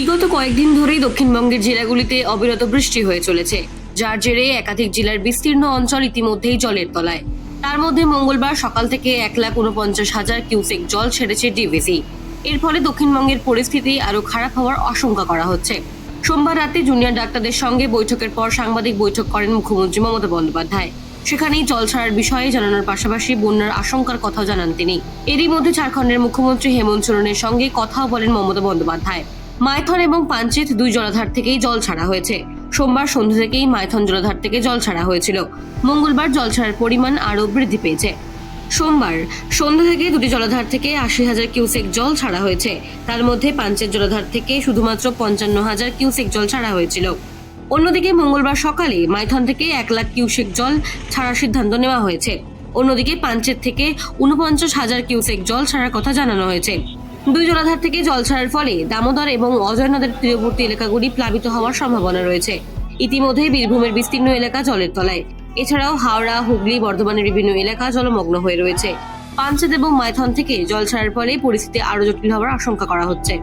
বিগত কয়েকদিন ধরেই দক্ষিণবঙ্গের জেলাগুলিতে অবিরত বৃষ্টি হয়ে চলেছে, যার জেরে একাধিক জেলার বিস্তীর্ণ অঞ্চল ইতিমধ্যেই জলের তলায়। তার মধ্যে মঙ্গলবার সকাল থেকে এক লাখ উনপঞ্চাশ হাজার কিউসেক জল ছেড়েছে ডিভিসি। এর ফলে দক্ষিণবঙ্গের পরিস্থিতি আরও খারাপ হওয়ার আশঙ্কা করা হচ্ছে। সোমবার রাতে জুনিয়র ডাক্তারদের সঙ্গে বৈঠকের পর সাংবাদিক বৈঠক করেন মুখ্যমন্ত্রী মমতা বন্দ্যোপাধ্যায়। সেখানেই জল ছাড়ার বিষয়ে জানানোর পাশাপাশি বন্যার আশঙ্কার কথাও জানান তিনি। এরই মধ্যে ঝাড়খণ্ডের মুখ্যমন্ত্রী হেমন্ত সোরেনের সঙ্গে কথাও বলেন মমতা বন্দ্যোপাধ্যায়। মাইথন এবং পাঞ্চেত দুই জলাধার থেকেই জল ছাড়া হয়েছে। সোমবার সন্ধ্যা থেকেই মাইথন জলাধার থেকে জল ছাড়া হয়েছিল। মঙ্গলবার জল ছাড়ার পরিমাণ আরও বৃদ্ধি পেয়েছে। সোমবার সন্ধ্যা থেকে দুটি জলাধার থেকে আশি হাজার কিউসেক জল ছাড়া হয়েছে। তার মধ্যে পাঞ্চের জলাধার থেকে শুধুমাত্র পঞ্চান্ন হাজার কিউসেক জল ছাড়া হয়েছিল। অন্যদিকে মঙ্গলবার সকালে মাইথন থেকে এক লাখ কিউসেক জল ছাড়ার সিদ্ধান্ত নেওয়া হয়েছে। অন্যদিকে পাঞ্চের থেকে উনপঞ্চাশ হাজার কিউসেক জল ছাড়ার কথা জানানো হয়েছে। দুই জলাধার থেকে জল ছাড়ার ফলে দামোদর এবং অজয় নদের তীরবর্তী এলাকাগুলি প্লাবিত হওয়ার সম্ভাবনা রয়েছে। ইতিমধ্যে বীরভূমের বিস্তীর্ণ এলাকা জলের তলায়। এছাড়াও হাওড়া, হুগলি, বর্ধমানের বিভিন্ন এলাকা জলমগ্ন হয়ে রয়েছে। পাঞ্চেত এবং মাইথন থেকে জল ছাড়ার ফলে পরিস্থিতি আরও জটিল হওয়ার আশঙ্কা করা হচ্ছে।